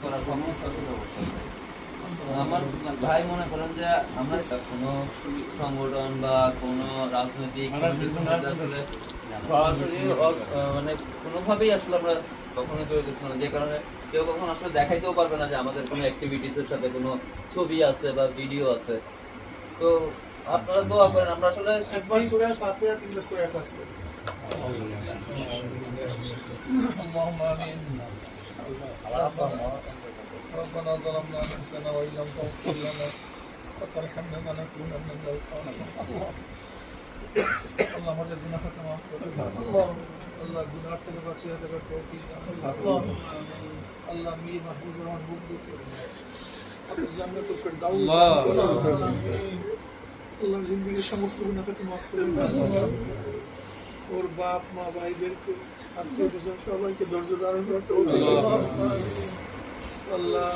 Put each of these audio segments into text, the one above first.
করার ক্ষমতা আমার ভাই মনে করেন যে আমরা কোনো সংগঠন বা কোনো রাজনৈতিক কোনো কিছুর মধ্যে আসলে সরাসরি অ- আহ মানে কোনোভাবেই আসলে আমরা কখনো জড়িত ছিলাম না যে কারণে কেউ কখনো আসলে দেখাইতেও পারবে না যে আমাদের কোনো অ্যাক্টিভিটিস এর সাথে কোনো ছবি আছে বা ভিডিও আছে তো আপনারা দোয়া করেন আমরা আসলে একবার সূরা ফাতিহা তিনবার সূরা ইখলাস পড়ি اللهم آمين ربنا ظلمنا أنفسنا وإن لم تغفر لنا وترحمنا لنكونن من الخاسرين আল্লাহ আমাদের গুনাহ খাতা মাফ করে আল্লাহ আল্লাহ গুনাহ থেকে বাঁচিয়ে দেবার তৌফিক দান আল্লাহ আল্লাহ মীর মাহফুজুর রহমান বুকদুকে আপনি জান্নাতুল ফেরদাউস দান করুন আল্লাহ জিন্দগির সমস্ত গুনাহ খাতা মাফ করে ওর বাপ মা ভাইদেরকে আত্মীয় স্বজন সবাইকে ধৈর্য ধারণ করতে আল্লাহ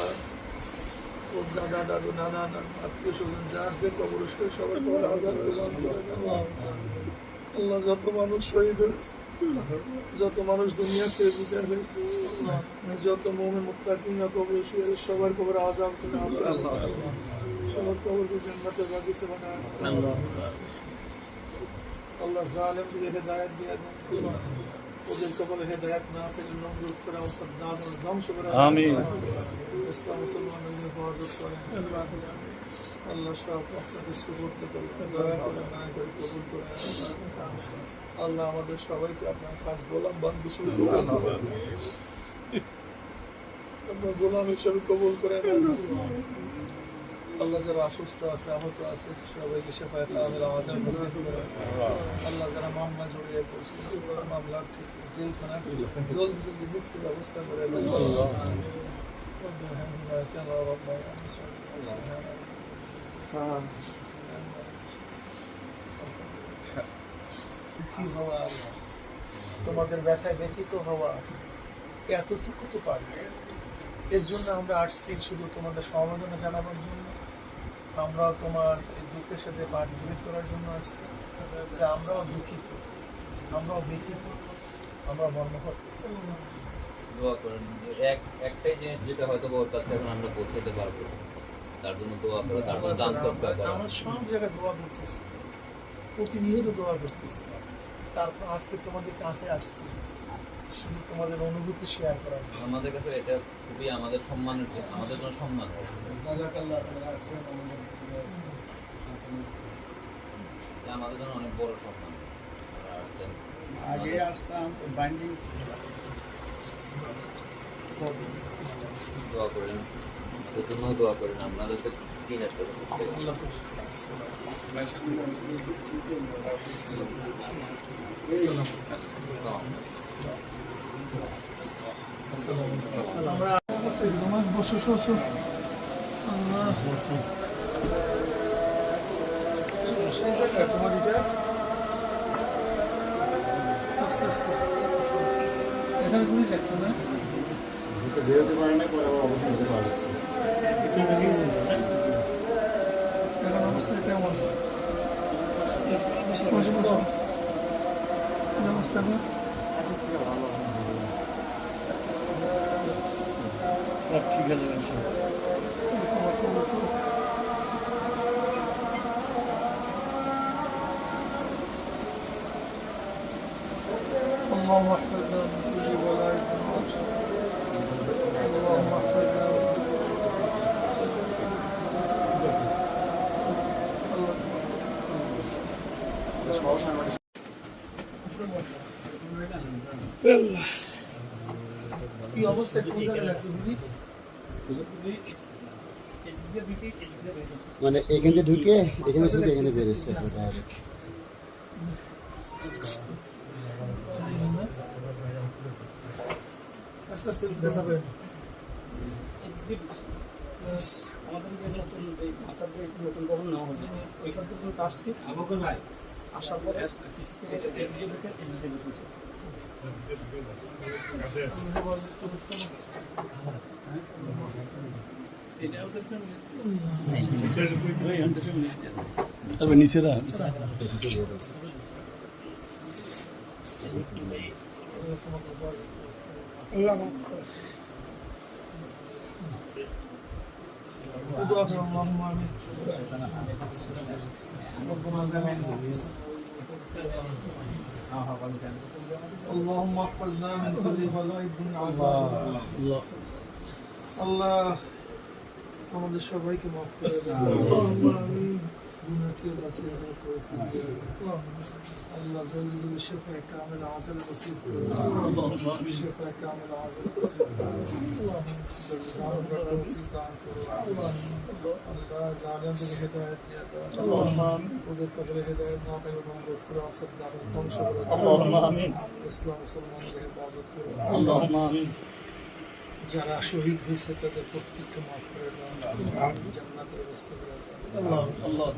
ওর দাদা দাদু নানা নানা আত্মীয় স্বজন যার যে কবরস্ত সবার কবর আল্লাহ যত মানুষ শহীদ হয়েছে যত মানুষ দুনিয়া থেকে বিদায় হয়েছে যত মোমে মুত্তাকিনরা কবর শুয়ে সবার কবর করে আল্লাহ সবার কবরকে জান্নাতে বাগিচা বানায় আল্লাহ জালেমদের হেদায়েত দিয়ে দেন ওদের কপালে হেদায়েত না পেলে নমরুদ ফেরাও সাদ্দাত ও ধ্বংস করে আমিন। ইসলাম মুসলমানদের হেফাজত করেন আল্লাহ সব আপনাকে সুবর্দ করে দয়া করে মায়া করে কবুল করে আল্লাহ আমাদের সবাইকে আপনার খাস গোলাম বান হিসেবে কবুল করেন আপনার গোলাম হিসেবে কবুল করেন আল্লাহ যারা অসুস্থ আছে, আহত আছে, সবাইকে সেফায় তাহলে আওয়াজের নসিব আল্লাহ যারা মামলা জড়িয়ে পড়ছে, মামলার ঠিক জেলখানার জলদি জলদি মুক্তির ব্যবস্থা করে দেন। দুঃখী হওয়া? তোমাদের ব্যথায় ব্যথিত হওয়া এতটুকু তো পারবে এর জন্য আমরা আসছি শুধু তোমাদের সমবেদনা জানাবার জন্য। আমরাও তোমার এই দুঃখের সাথে পার্টিসিপেট করার জন্য আসছি। যে আমরাও দুঃখিত। আমরাও ব্যথিত। আমরা মর্মহত দোয়া করেন। এক একটাই জিনিস যেটা হয়তো ওর কাছে এখন আমরা পৌঁছাতে পারব। তার জন্য দোয়া করে তারপর দান সৎকার করা। আমরা সব জায়গায় দোয়া করতেছি। প্রতিনিয়ত দোয়া করতেছি। তারপর আজকে তোমাদের কাছে আসছি। শুধু তোমাদের অনুভূতি শেয়ার জন্য। আমাদের কাছে এটা খুবই আমাদের সম্মানের জন্য আমাদের জন্য সম্মান। আমাদের জন্য অনেক বড় সম্মান। আগে আসতাম বাইন্ডিং দোয়া করেন। আমাদের জন্য দোয়া করেন আপনাদেরকে দিন একটা আমরা অবস্থায় তোমার বসো বসো আল্লাহ তোমার এটা আস্তে আস্তে এখানে গুলি লাগছে না বেরোতে পারে না পরে আবার অবশ্যই যেতে পারছে এখন অবস্থা কেমন অবস্থা এখন? সব ঠিক আছে তোমার খবর তো? اللهم احفظنا من كل بلاء وشر اللهم احفظنا من كل কি অবস্থা কোন জায়গায় লাগছে বুঝলি মানে এখানে ঢুকে এখানে থেকে এখানে বেরোচ্ছে আমাদের যে নতুন যে ঢাকার যে নতুন ভবন নেওয়া হয়েছে ওইখান পর্যন্ত আসছি ভাই আসার পরে থেকে তবে নিচেরা এদিকে বের হচ্ছে। দোয়া করো اللهم آمين ربنا ظلمنا اللهم احفظنا من كل بلاء الدنيا عذاب আল্লাহ আমাদের সবাইকে মাফ করে দেন গুণাটির কাছে আদায় করে ফিরিয়ে আল্লাহ জলদি জলদি শেফায় কামেল আজাল নসিব করুন শেফায় কামেল আজাল নসিব করুন দান কর তৌফিক দান করুন আল্লাহ জালেমদের হেদায়েত দিয়ে দাও ওদের কবরে হেদায়েত না থাকলে কোনো গোত্র আসাদ দান ধ্বংস করে আমিন। ইসলাম মুসলমানদের হেফাজত করুন। আমিন। যারা শহীদ হয়েছে তাদের প্রত্যেককে মাফ করে দাও জান্নাতের ব্যবস্থা করে দাও আল্লাহ আল্লাহ